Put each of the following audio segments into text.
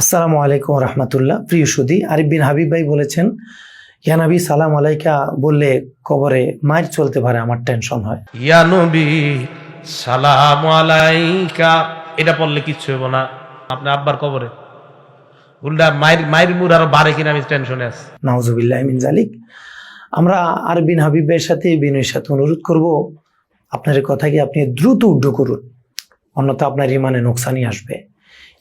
আসসালামু আলাইকুম রহমতুল্লাহ। প্রিয় সুদী আরিফ বিন হাবিব ভাই বলেছেন ইয়ানাবি সালাম আলাইকা বললে কবরে মায়ের চলতে পারে আমার টেনশন হয়। ইয়া নবী সালাম আলাইকা এটা পড়লে কিচ্ছু হইব না। আপনার আব্বার কবরে। উল্টা মায়ের মায়ের মুর আরও বাড়ে কিনা আমি টেনশনে আছি। নাউজুবিল্লাহ মিন জালিক। আমরা আর বিন হাবিব ভাইয়ের সাথে বিনয়ের সাথে অনুরোধ করব আপনার এই কথাকে আপনি দ্রুত উড্ড করুন? অন্যথা আপনার ইমানে নোকসানি আসবে।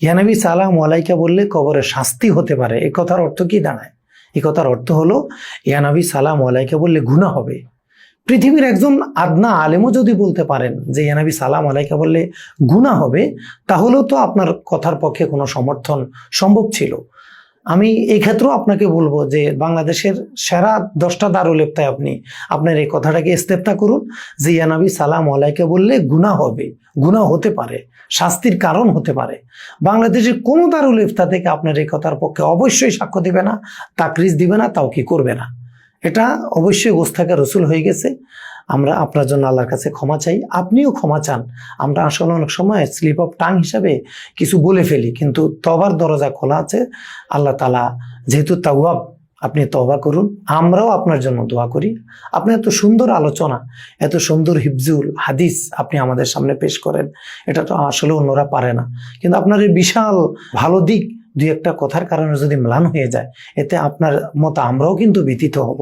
ইয়ানবী সালাম আলাইকা বললে কবরে শাস্তি হতে পারে। এ কথার অর্থ কি দাঁড়ায়? এ কথার অর্থ হলো ইয়ানবী সালাম আলাইকা বললে গুণা হবে। পৃথিবীর একজন আদনা আলেমও যদি বলতে পারেন যে ইয়ানবী সালাম আলাইকা বললে গুণা হবে, তাহলেও তো আপনার কথার পক্ষে কোনো সমর্থন সম্ভব ছিল। আমি এই আপনাকে বলব যে বাংলাদেশের সেরা দশটা দারুল এফতায় আপনি আপনার এই কথাটাকে ইস্তেফতা করুন যে ইয়ানাবি সালাম আলাইকে বললে গুণা হবে গুণা হতে পারে, শাস্তির কারণ হতে পারে। বাংলাদেশের কোনো দারুল ইফতা থেকে আপনার এই কথার পক্ষে অবশ্যই সাক্ষ্য দিবে না, তাকরিজ দিবে না তাও কি করবে না। এটা অবশ্যই গোস্তাকে রসুল হয়ে গেছে। আমরা আপনার জন্য আল্লাহর কাছে ক্ষমা চাই। আপনিও ক্ষমা চান। আমরা আসলে অনেক সময় স্লিপ অফ টাং হিসাবে কিছু বলে ফেলি, কিন্তু তবার দরজা খোলা আছে। আল্লাহ তালা যেহেতু তাওয়াব, আপনি তবা করুন। আমরাও আপনার জন্য দোয়া করি। আপনি এত সুন্দর আলোচনা, এত সুন্দর হিফজুল হাদিস আপনি আমাদের সামনে পেশ করেন। এটা তো আসলে অন্যরা পারে না। কিন্তু আপনার এই বিশাল ভালো দিক দুই একটা কথার কারণে যদি ম্লান হয়ে যায়, এতে আপনার মতো আমরাও কিন্তু ব্যতীত হব।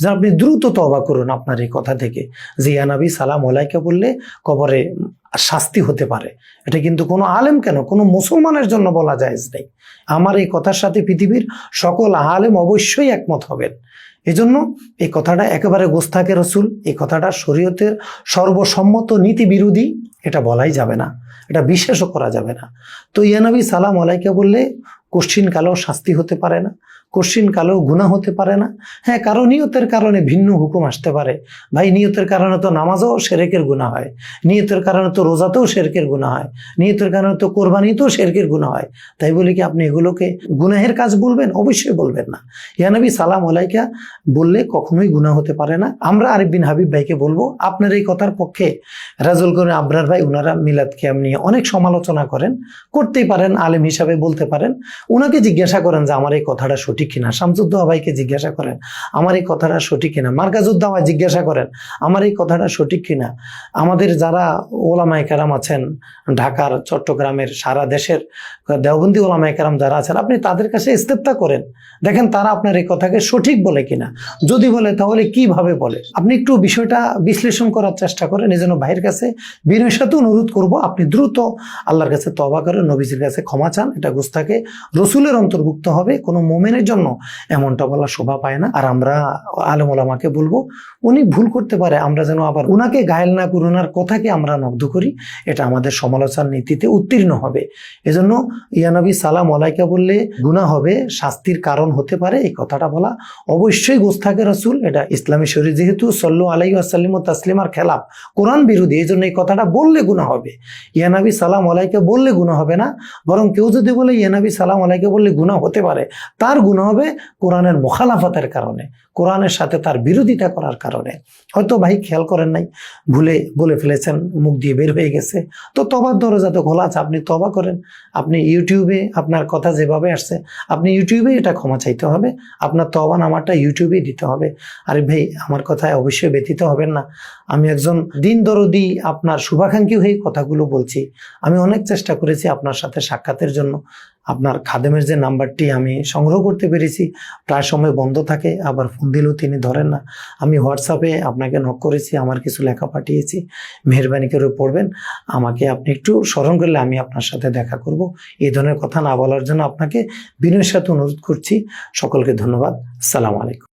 যে আপনি দ্রুত তবা করুন আপনার এই কথা থেকে, যে ইয়ানাবি সালাম ওলাইকে বললে কবরে শাস্তি হতে পারে। এটা কিন্তু কোনো আলেম কেন? কোনো মুসলমানের জন্য বলা যায় নেই। আমার এই কথার সাথে পৃথিবীর সকল আলেম অবশ্যই একমত হবেন। এজন্য এই কথাটা একেবারে গোস্তাকে রসুল, এই কথাটা শরীয়তের সর্বসম্মত নীতি বিরোধী এটা বলাই যাবে না, এটা বিশ্বাসও করা যাবে না। তো ইয়ানবী সালাম আলাইকে বললে কোশ্চিন কালেও শাস্তি হতে পারে না। কোশ্চিন কালেও গুণা হতে পারে না। হ্যাঁ কারও নিয়তের কারণে ভিন্ন হুকুম আসতে পারে। ভাই, নিয়তের কারণে তো নামাজও সেরেকের গুণা হয়। নিয়তের কারণে তো রোজাতেও শেরকের গুণা হয়। নিয়তের কারণে তো কোরবানিতেও শেরকের গুণা হয়। তাই বলে কি, আপনি এগুলোকে গুনাহের কাজ বলবেন? অবশ্যই বলবেন না। ইয়ানবী সালাম আলাইকা। বললে কখনোই গুণা হতে পারে না। আমরা আরিফ বিন হাবিব ভাইকে বলব, আপনার এই কথার পক্ষে রাজুল করিম আবরার ভাই ওনারা মিলাদ কিয়াম নিয়ে অনেক সমালোচনা করেন। করতেই পারেন, আলেম হিসাবে বলতে পারেন। ওনাকে জিজ্ঞাসা করেন যে, আমার এই কথাটা সঠিক কিনা? শামসুদ্দোহা ভাইকে জিজ্ঞাসা করেন, আমার এই কথাটা সঠিক কিনা? মার্কাজুদ্দোহা জিজ্ঞাসা করেন, আমার এই কথাটা সঠিক কিনা? আমাদের যারা ওলামায় কারাম আছেন, ঢাকার, চট্টগ্রামের, সারা দেশের দেওবন্দি ওলামায় কারাম যারা আছেন, আপনি তাদের কাছে ইস্তেপ্তা করেন। দেখেন তারা আপনার এই কথাকে সঠিক বলে কিনা। যদি বলে, তাহলে কীভাবে বলে? আপনি একটু বিষয়টা বিশ্লেষণ করার চেষ্টা করেন, এই জন্য ভাইয়ের কাছে বিনয়ের সাথে অনুরোধ করব, আপনি দ্রুত আল্লাহর কাছে তবা করেন নবীজির কাছে ক্ষমা চান, এটা গুস্তাকে রসুলের অন্তর্ভুক্ত হবে, কোনো মোমেনের জন্য এমনটা বলা শোভা পায় না। আর আমরা আলম ওলামাকে বলব, উনি ভুল করতে পারে, আমরা যেন আবার উনাকে গায়েল না করি ওনার কথাকে আমরা নব্ধ করি, এটা আমাদের সমালোচনার নীতিতে উত্তীর্ণ হবে। এজন্য ইয়ানবী সালাম ওলাইকা বললে গুণা হবে, শাস্তির কারণ হতে পারে, এই কথাটা বলা অবশ্যই গোস্তাকে রসুল, এটা ইসলামী শরীর যেহেতু সল্লু আলাই আসাল্লিম ও তাসলিমার খেলাফ, কোরআন বিরোধী এই জন্য এই কথাটা বললে গুণা হবে। ইয়ানাবি সালাম আলাইকে বললে গুণা হবে না, বরং কেউ যদি বলে ইয়ানাবি সালাম আলাইকে বললে গুণা হতে পারে, তার গুণা হবে কোরআনের মোখালাফাতের কারণে, কোরআনের সাথে তার বিরোধিতা করার কারণে। হয়তো ভাই খেয়াল করেন নাই, ভুলে, বলে ফেলেছেন, মুখ দিয়ে বের হয়ে গেছে। তো তবার দরজা তো খোলা আছে, আপনি তবা করেন। আপনি ইউটিউবে আপনার কথা যেভাবে আসছে, আপনি ইউটিউবে এটা ক্ষমা চাইতে হবে, আপনার তবা নামাটা ইউটিউবে দিতে হবে। আরে ভাই, আমার কথায় অবশ্যই ব্যতীত হবেন না। আমি একজন দিন দরদি আপনার শুভাকাঙ্ক্ষী হয়ে কথাগুলো বলছি। আমি অনেক চেষ্টা করেছি আপনার সাথে সাক্ষাতের জন্য। আপনার খাদেমের যে নাম্বারটি আমি সংগ্রহ করতে পেরেছি, প্রায় সময় বন্ধ থাকে, আবার ফোন দিলেও তিনি ধরেন না। আমি হোয়াটসঅ্যাপে আপনাকে নক করেছি, আমার কিছু লেখা পাঠিয়েছি, মেহরবানি করে পড়বেন। আমাকে আপনি একটু স্মরণ করলে আমি আপনার সাথে দেখা করব। এই ধরনের কথা না বলার জন্য আপনাকে বিনয়ের সাথে অনুরোধ করছি। সকলকে ধন্যবাদ। সালাম আলাইকুম।